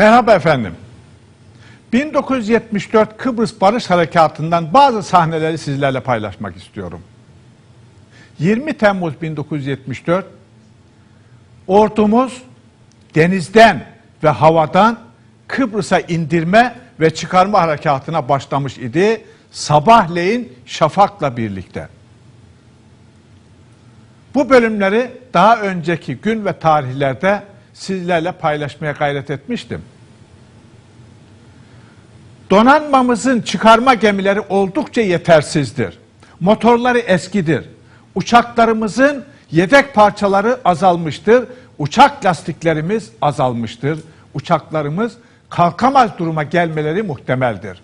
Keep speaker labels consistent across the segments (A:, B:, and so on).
A: Merhaba efendim. 1974 Kıbrıs Barış Harekatı'ndan bazı sahneleri sizlerle paylaşmak istiyorum. 20 Temmuz 1974 ordumuz denizden ve havadan Kıbrıs'a indirme ve çıkarma harekatına başlamış idi. Sabahleyin şafakla birlikte. Bu bölümleri daha önceki gün ve tarihlerde sizlerle paylaşmaya gayret etmiştim. Donanmamızın çıkarma gemileri oldukça yetersizdir. Motorları eskidir. Uçaklarımızın yedek parçaları azalmıştır. Uçak lastiklerimiz azalmıştır. Uçaklarımız kalkamaz duruma gelmeleri muhtemeldir.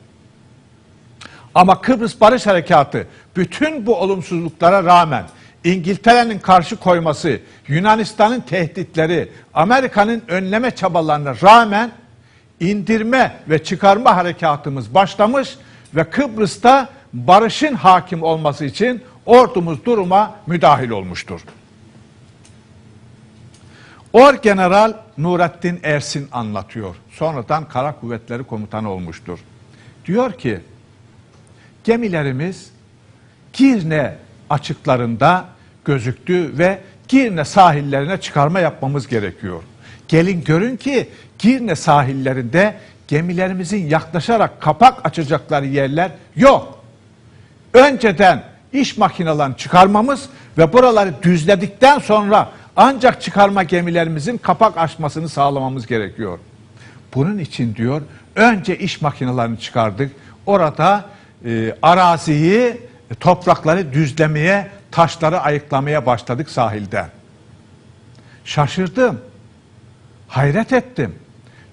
A: Ama Kıbrıs Barış Harekatı bütün bu olumsuzluklara rağmen İngiltere'nin karşı koyması, Yunanistan'ın tehditleri, Amerika'nın önleme çabalarına rağmen indirme ve çıkarma harekatımız başlamış ve Kıbrıs'ta barışın hakim olması için ordumuz duruma müdahil olmuştur. Orgeneral Nurettin Ersin anlatıyor. Sonradan Kara Kuvvetleri Komutanı olmuştur. Diyor ki, gemilerimiz Girne açıklarında gözüktü ve Girne sahillerine çıkarma yapmamız gerekiyor. Gelin görün ki Girne sahillerinde gemilerimizin yaklaşarak kapak açacakları yerler yok. Önceden iş makinelerini çıkarmamız ve buraları düzledikten sonra ancak çıkarma gemilerimizin kapak açmasını sağlamamız gerekiyor. Bunun için diyor önce iş makinelerini çıkardık. Orada e, araziyi, toprakları düzlemeye, taşları ayıklamaya başladık sahilden. Şaşırdım. Hayret ettim.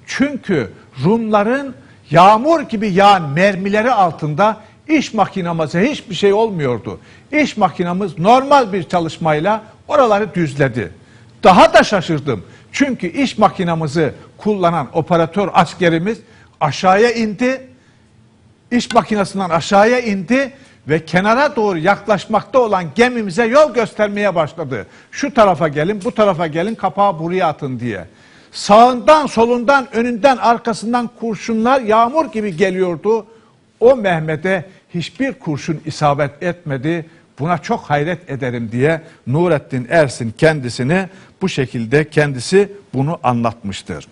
A: Çünkü Rumların yağmur gibi yağan mermileri altında iş makinamıza hiçbir şey olmuyordu. İş makinamız normal bir çalışmayla oraları düzledi. Daha da şaşırdım. Çünkü iş makinamızı kullanan operatör askerimiz aşağıya indi. İş makinesinden aşağıya indi ve kenara doğru yaklaşmakta olan gemimize yol göstermeye başladı. Şu tarafa gelin, bu tarafa gelin, kapağı buraya atın diye. Sağından, solundan, önünden, arkasından kurşunlar yağmur gibi geliyordu. O Mehmet'e hiçbir kurşun isabet etmedi. Buna çok hayret ederim diye Nurettin Ersin kendisini bu şekilde kendisi bunu anlatmıştır.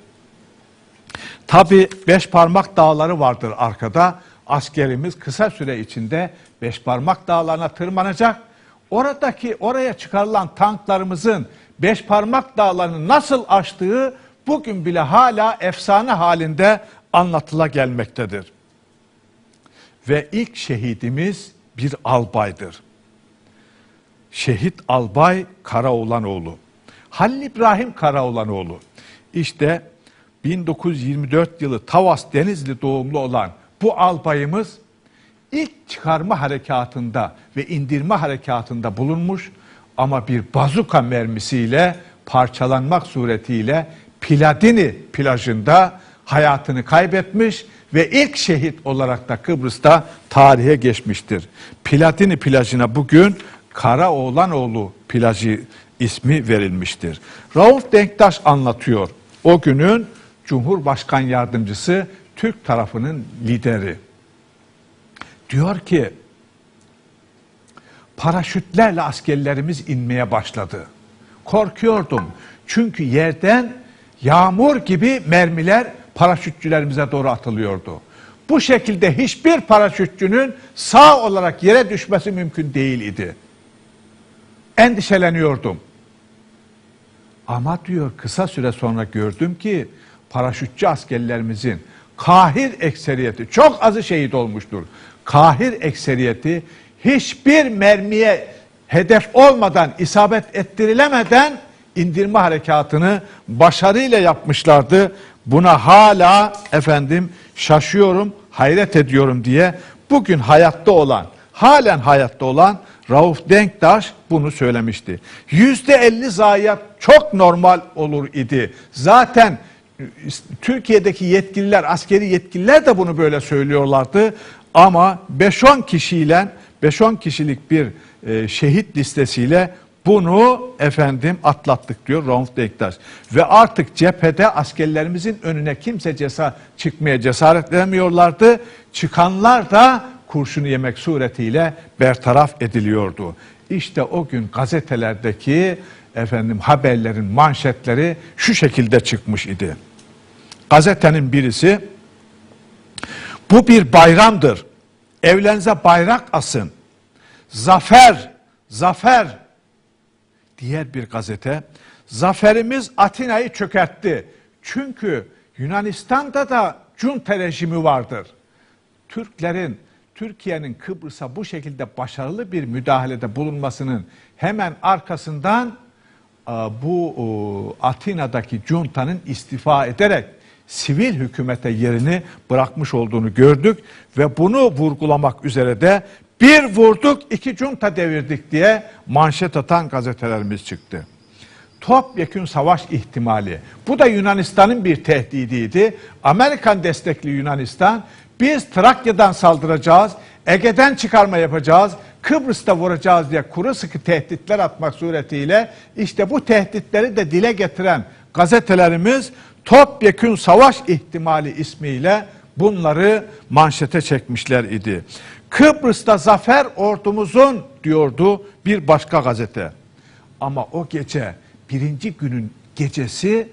A: Tabi beş parmak dağları vardır arkada. Askerimiz kısa süre içinde beş parmak dağlarına tırmanacak. Oradaki oraya çıkarılan tanklarımızın beş parmak dağlarını nasıl aştığı bugün bile hala efsane halinde anlatıla gelmektedir. Ve ilk şehidimiz bir albaydır. Şehit albay Karaoğlanoğlu. Halil İbrahim Karaoğlanoğlu. İşte 1924 yılı Tavas Denizli doğumlu olan bu albayımız ilk çıkarma harekatında ve indirme harekatında bulunmuş ama bir bazuka mermisiyle parçalanmak suretiyle Piladini plajında hayatını kaybetmiş ve ilk şehit olarak da Kıbrıs'ta tarihe geçmiştir. Pilatini plajına bugün Karaoğlanoğlu plajı ismi verilmiştir. Rauf Denktaş anlatıyor. O günün Cumhurbaşkan Yardımcısı Türk tarafının lideri. Diyor ki paraşütlerle askerlerimiz inmeye başladı. Korkuyordum. Çünkü yerden yağmur gibi mermiler paraşütçülerimize doğru atılıyordu. Bu şekilde hiçbir paraşütçünün sağ olarak yere düşmesi mümkün değil idi. Endişeleniyordum. Ama diyor kısa süre sonra gördüm ki paraşütçü askerlerimizin kahir ekseriyeti çok azı şehit olmuştur. Kahir ekseriyeti hiçbir mermiye hedef olmadan isabet ettirilemeden indirme harekatını başarıyla yapmışlardı. Buna hala efendim şaşıyorum, hayret ediyorum diye bugün hayatta olan, halen hayatta olan Rauf Denktaş bunu söylemişti. Yüzde elli zayiat çok normal olur idi. Zaten Türkiye'deki yetkililer, askeri yetkililer de bunu böyle söylüyorlardı. Ama 5-10 kişiyle, 5-10 kişilik bir e, şehit listesiyle bunu efendim atlattık diyor Rauf Denktaş. Ve artık cephede askerlerimizin önüne kimse cesa çıkmaya cesaret edemiyorlardı. Çıkanlar da kurşunu yemek suretiyle bertaraf ediliyordu. İşte o gün gazetelerdeki efendim haberlerin manşetleri şu şekilde çıkmış idi. Gazetenin birisi bu bir bayramdır. Evlerinize bayrak asın. Zafer, zafer. Diğer bir gazete, zaferimiz Atina'yı çökertti. Çünkü Yunanistan'da da junta rejimi vardır. Türklerin, Türkiye'nin Kıbrıs'a bu şekilde başarılı bir müdahalede bulunmasının hemen arkasından e, bu e, Atina'daki juntanın istifa ederek sivil hükümete yerini bırakmış olduğunu gördük ve bunu vurgulamak üzere de bir vurduk iki junta devirdik diye manşet atan gazetelerimiz çıktı. Topyekün savaş ihtimali. Bu da Yunanistan'ın bir tehdidiydi. Amerikan destekli Yunanistan biz Trakya'dan saldıracağız, Ege'den çıkarma yapacağız, Kıbrıs'ta vuracağız diye kuru sıkı tehditler atmak suretiyle işte bu tehditleri de dile getiren gazetelerimiz topyekün savaş ihtimali ismiyle bunları manşete çekmişler idi. Kıbrıs'ta zafer ordumuzun diyordu bir başka gazete. Ama o gece birinci günün gecesi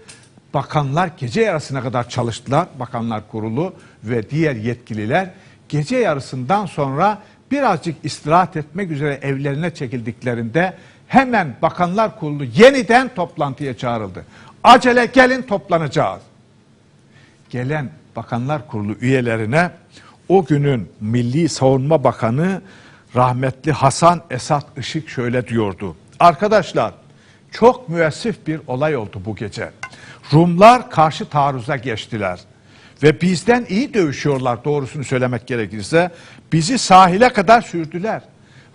A: bakanlar gece yarısına kadar çalıştılar. Bakanlar kurulu ve diğer yetkililer gece yarısından sonra birazcık istirahat etmek üzere evlerine çekildiklerinde hemen bakanlar kurulu yeniden toplantıya çağrıldı. Acele gelin toplanacağız. Gelen bakanlar kurulu üyelerine o günün Milli Savunma Bakanı rahmetli Hasan Esat Işık şöyle diyordu. Arkadaşlar çok müessif bir olay oldu bu gece. Rumlar karşı taarruza geçtiler. Ve bizden iyi dövüşüyorlar doğrusunu söylemek gerekirse. Bizi sahile kadar sürdüler.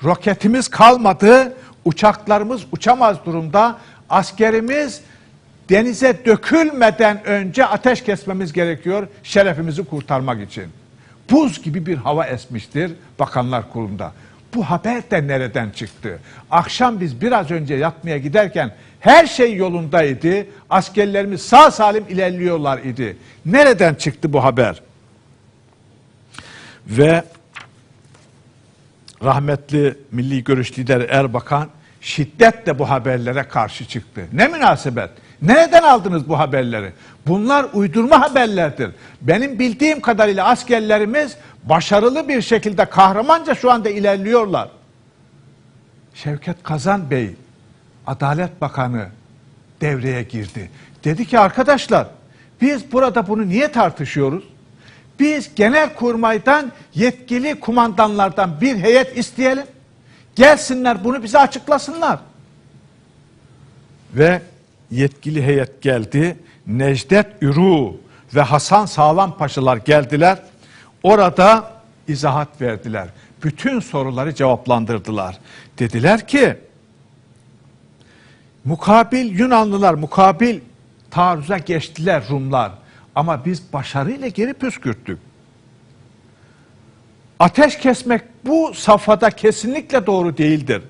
A: Roketimiz kalmadı, uçaklarımız uçamaz durumda. Askerimiz denize dökülmeden önce ateş kesmemiz gerekiyor şerefimizi kurtarmak için. Buz gibi bir hava esmiştir Bakanlar Kurulu'nda. Bu haber de nereden çıktı? Akşam biz biraz önce yatmaya giderken her şey yolundaydı. Askerlerimiz sağ salim ilerliyorlar idi. Nereden çıktı bu haber? Ve rahmetli Milli Görüş lideri Erbakan şiddetle bu haberlere karşı çıktı. Ne münasebet? Nereden aldınız bu haberleri? Bunlar uydurma haberlerdir. Benim bildiğim kadarıyla askerlerimiz başarılı bir şekilde kahramanca şu anda ilerliyorlar. Şevket Kazan Bey, Adalet Bakanı devreye girdi. Dedi ki arkadaşlar biz burada bunu niye tartışıyoruz? Biz genel kurmaydan yetkili kumandanlardan bir heyet isteyelim. Gelsinler bunu bize açıklasınlar. Ve yetkili heyet geldi. Necdet Ürü ve Hasan Sağlam Paşalar geldiler. Orada izahat verdiler. Bütün soruları cevaplandırdılar. Dediler ki mukabil Yunanlılar mukabil taarruza geçtiler Rumlar. Ama biz başarıyla geri püskürttük. Ateş kesmek bu safhada kesinlikle doğru değildir.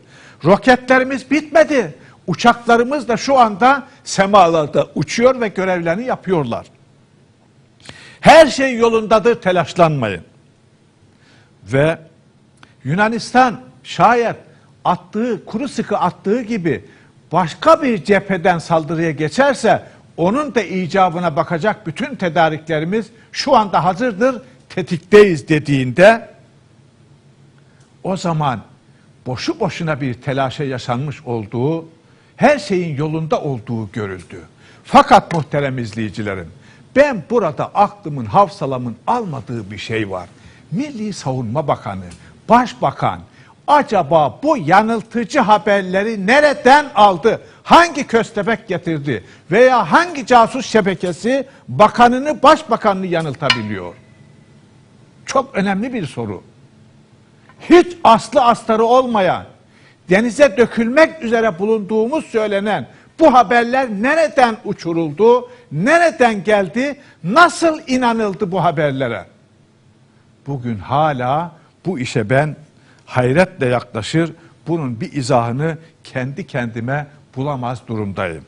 A: Roketlerimiz bitmedi. Uçaklarımız da şu anda semalarda uçuyor ve görevlerini yapıyorlar. Her şey yolundadır telaşlanmayın. Ve Yunanistan şayet attığı, kuru sıkı attığı gibi başka bir cepheden saldırıya geçerse onun da icabına bakacak bütün tedariklerimiz şu anda hazırdır, tetikteyiz dediğinde o zaman boşu boşuna bir telaşa yaşanmış olduğu, her şeyin yolunda olduğu görüldü. Fakat muhterem izleyicilerim, ben burada aklımın, hafsalamın almadığı bir şey var. Milli Savunma Bakanı, Başbakan acaba bu yanıltıcı haberleri nereden aldı? Hangi köstebek getirdi? Veya hangi casus şebekesi bakanını, başbakanını yanıltabiliyor? Çok önemli bir soru. Hiç aslı astarı olmayan, denize dökülmek üzere bulunduğumuz söylenen bu haberler nereden uçuruldu, nereden geldi, nasıl inanıldı bu haberlere? Bugün hala bu işe ben hayretle yaklaşır, bunun bir izahını kendi kendime bulamaz durumdayım.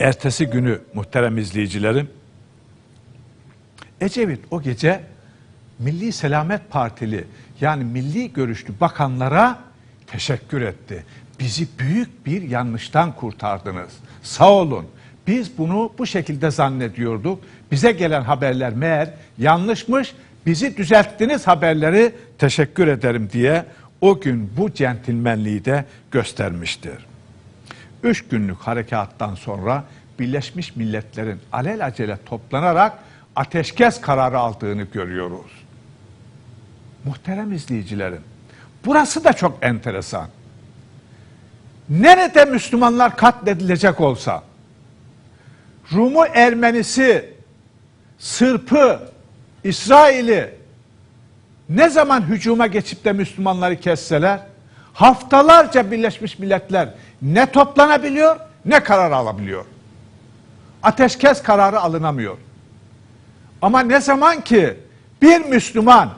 A: Ertesi günü muhterem izleyicilerim, Ecevit o gece Milli Selamet Partili yani milli görüşlü bakanlara teşekkür etti. Bizi büyük bir yanlıştan kurtardınız. Sağ olun. Biz bunu bu şekilde zannediyorduk. Bize gelen haberler meğer yanlışmış. Bizi düzelttiniz haberleri teşekkür ederim diye o gün bu centilmenliği de göstermiştir. Üç günlük harekattan sonra Birleşmiş Milletler'in alelacele toplanarak ateşkes kararı aldığını görüyoruz. Muhterem izleyicilerim, burası da çok enteresan. Nerede Müslümanlar katledilecek olsa, Rumu Ermenisi, Sırpı, İsrail'i ne zaman hücuma geçip de Müslümanları kesseler, haftalarca Birleşmiş Milletler ne toplanabiliyor ne karar alabiliyor. Ateşkes kararı alınamıyor. Ama ne zaman ki bir Müslüman,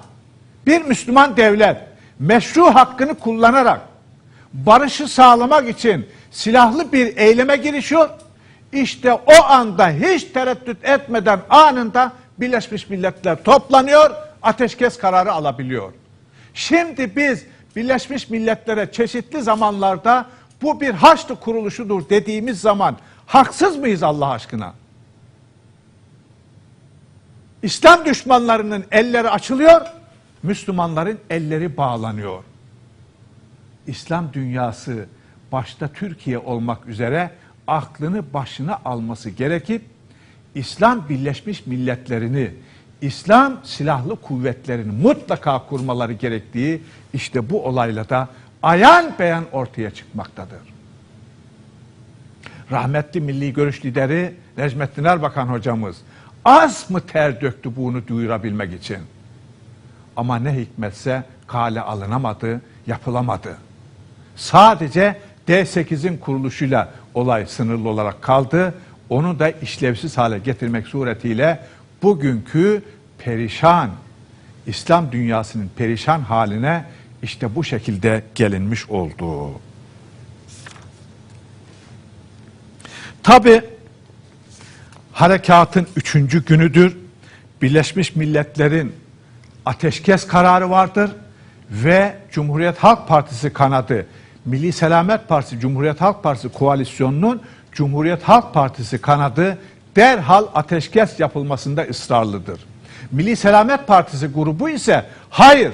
A: bir Müslüman devlet meşru hakkını kullanarak barışı sağlamak için silahlı bir eyleme girişiyor. İşte o anda hiç tereddüt etmeden anında Birleşmiş Milletler toplanıyor, ateşkes kararı alabiliyor. Şimdi biz Birleşmiş Milletler'e çeşitli zamanlarda bu bir haçlı kuruluşudur dediğimiz zaman haksız mıyız Allah aşkına? İslam düşmanlarının elleri açılıyor, Müslümanların elleri bağlanıyor. İslam dünyası başta Türkiye olmak üzere aklını başına alması gerekip İslam Birleşmiş Milletlerini, İslam silahlı kuvvetlerini mutlaka kurmaları gerektiği işte bu olayla da ayan beyan ortaya çıkmaktadır. Rahmetli Milli Görüş Lideri Necmettin Erbakan hocamız az mı ter döktü bunu duyurabilmek için? Ama ne hikmetse kale alınamadı, yapılamadı. Sadece D8'in kuruluşuyla olay sınırlı olarak kaldı. Onu da işlevsiz hale getirmek suretiyle bugünkü perişan, İslam dünyasının perişan haline işte bu şekilde gelinmiş oldu. Tabi harekatın üçüncü günüdür. Birleşmiş Milletler'in ateşkes kararı vardır ve Cumhuriyet Halk Partisi kanadı Milli Selamet Partisi Cumhuriyet Halk Partisi koalisyonunun Cumhuriyet Halk Partisi kanadı derhal ateşkes yapılmasında ısrarlıdır. Milli Selamet Partisi grubu ise hayır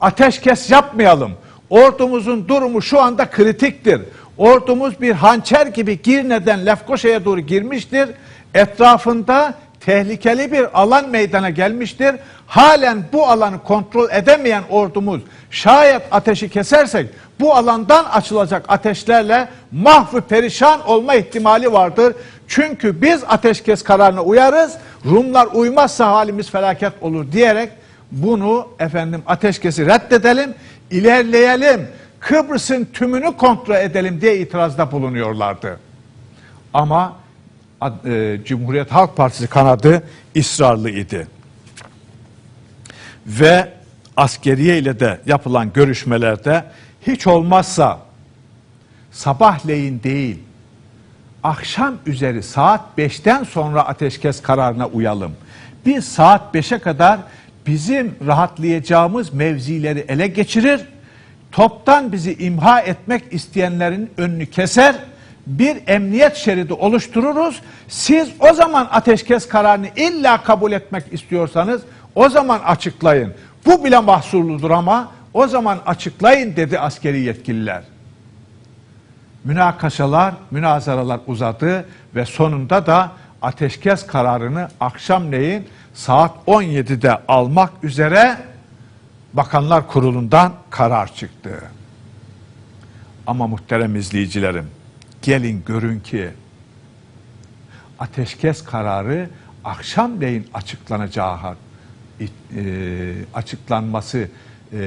A: ateşkes yapmayalım. Ordumuzun durumu şu anda kritiktir. Ordumuz bir hançer gibi Girne'den Lefkoşa'ya doğru girmiştir. Etrafında tehlikeli bir alan meydana gelmiştir. Halen bu alanı kontrol edemeyen ordumuz şayet ateşi kesersek bu alandan açılacak ateşlerle mahvı perişan olma ihtimali vardır. Çünkü biz ateşkes kararına uyarız. Rumlar uymazsa halimiz felaket olur diyerek bunu efendim ateşkesi reddedelim, ilerleyelim. Kıbrıs'ın tümünü kontrol edelim diye itirazda bulunuyorlardı. Ama Cumhuriyet Halk Partisi kanadı ısrarlı idi. Ve askeriye ile de yapılan görüşmelerde hiç olmazsa sabahleyin değil, akşam üzeri saat 5'ten sonra ateşkes kararına uyalım. Biz saat 5'e kadar bizim rahatlayacağımız mevzileri ele geçirir, toptan bizi imha etmek isteyenlerin önünü keser, bir emniyet şeridi oluştururuz. Siz o zaman ateşkes kararını illa kabul etmek istiyorsanız o zaman açıklayın. Bu bile mahsurludur ama o zaman açıklayın dedi askeri yetkililer. Münakaşalar, münazaralar uzadı ve sonunda da ateşkes kararını akşamleyin saat 17'de almak üzere Bakanlar Kurulu'ndan karar çıktı. Ama muhterem izleyicilerim, gelin görün ki ateşkes kararı akşamleyin açıklanacağı e, açıklanması e,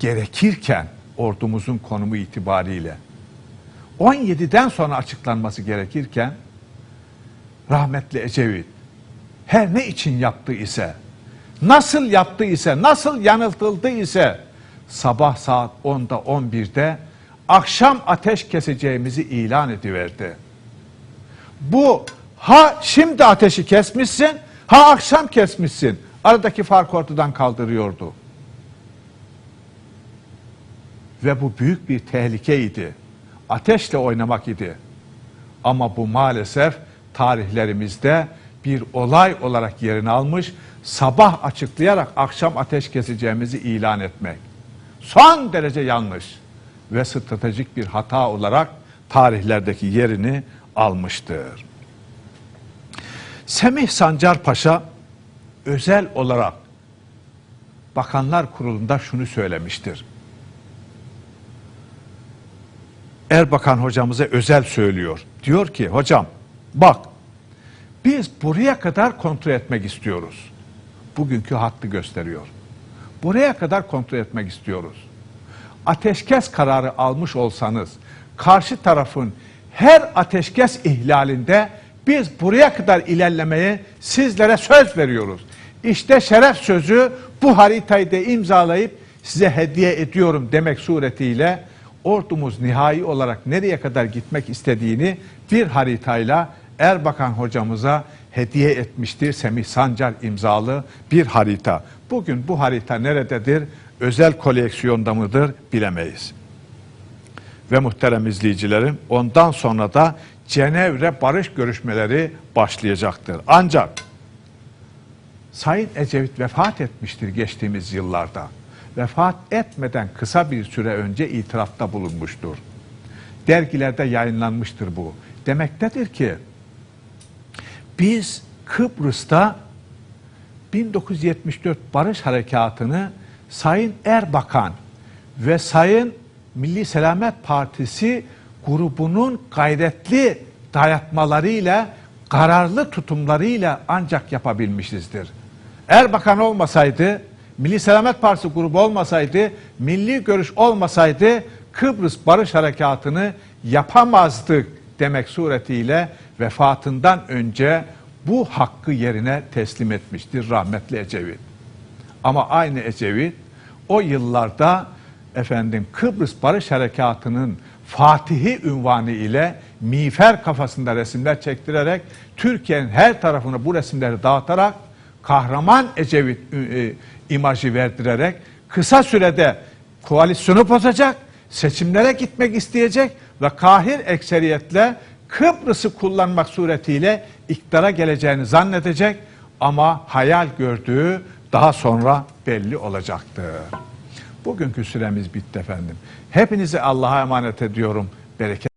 A: gerekirken ordumuzun konumu itibariyle 17'den sonra açıklanması gerekirken rahmetli Ecevit her ne için yaptı ise nasıl yaptı ise nasıl yanıltıldı ise sabah saat 10'da 11'de akşam ateş keseceğimizi ilan ediverdi. Bu ha şimdi ateşi kesmişsin, ha akşam kesmişsin. Aradaki fark ortadan kaldırıyordu. Ve bu büyük bir tehlikeydi. Ateşle oynamak idi. Ama bu maalesef tarihlerimizde bir olay olarak yerini almış, sabah açıklayarak akşam ateş keseceğimizi ilan etmek. Son derece yanlış ve stratejik bir hata olarak tarihlerdeki yerini almıştır. Semih Sancar Paşa özel olarak Bakanlar Kurulu'nda şunu söylemiştir. Erbakan hocamıza özel söylüyor. Diyor ki hocam bak biz buraya kadar kontrol etmek istiyoruz. Bugünkü hattı gösteriyor. Buraya kadar kontrol etmek istiyoruz. Ateşkes kararı almış olsanız karşı tarafın her ateşkes ihlalinde biz buraya kadar ilerlemeye sizlere söz veriyoruz. İşte şeref sözü bu haritayı da imzalayıp size hediye ediyorum demek suretiyle ordumuz nihai olarak nereye kadar gitmek istediğini bir haritayla Erbakan hocamıza hediye etmiştir. Semih Sancar imzalı bir harita. Bugün bu harita nerededir? Özel koleksiyonda mıdır bilemeyiz. Ve muhterem izleyicilerim ondan sonra da Cenevre barış görüşmeleri başlayacaktır. Ancak Sayın Ecevit vefat etmiştir geçtiğimiz yıllarda. Vefat etmeden kısa bir süre önce itirafta bulunmuştur. Dergilerde yayınlanmıştır bu. Demektedir ki biz Kıbrıs'ta 1974 Barış Harekatı'nı Sayın Erbakan ve Sayın Milli Selamet Partisi grubunun gayretli dayatmalarıyla, kararlı tutumlarıyla ancak yapabilmişizdir. Erbakan olmasaydı, Milli Selamet Partisi grubu olmasaydı, milli görüş olmasaydı Kıbrıs Barış Harekatı'nı yapamazdık demek suretiyle vefatından önce bu hakkı yerine teslim etmiştir rahmetli Ecevit. Ama aynı Ecevit o yıllarda efendim Kıbrıs Barış Harekatı'nın Fatihi ünvanı ile miğfer kafasında resimler çektirerek Türkiye'nin her tarafına bu resimleri dağıtarak kahraman Ecevit e, imajı verdirerek kısa sürede koalisyonu bozacak, seçimlere gitmek isteyecek ve kahir ekseriyetle Kıbrıs'ı kullanmak suretiyle iktidara geleceğini zannedecek. Ama hayal gördüğü daha sonra belli olacaktır. Bugünkü süremiz bitti efendim. Hepinizi Allah'a emanet ediyorum. Bereket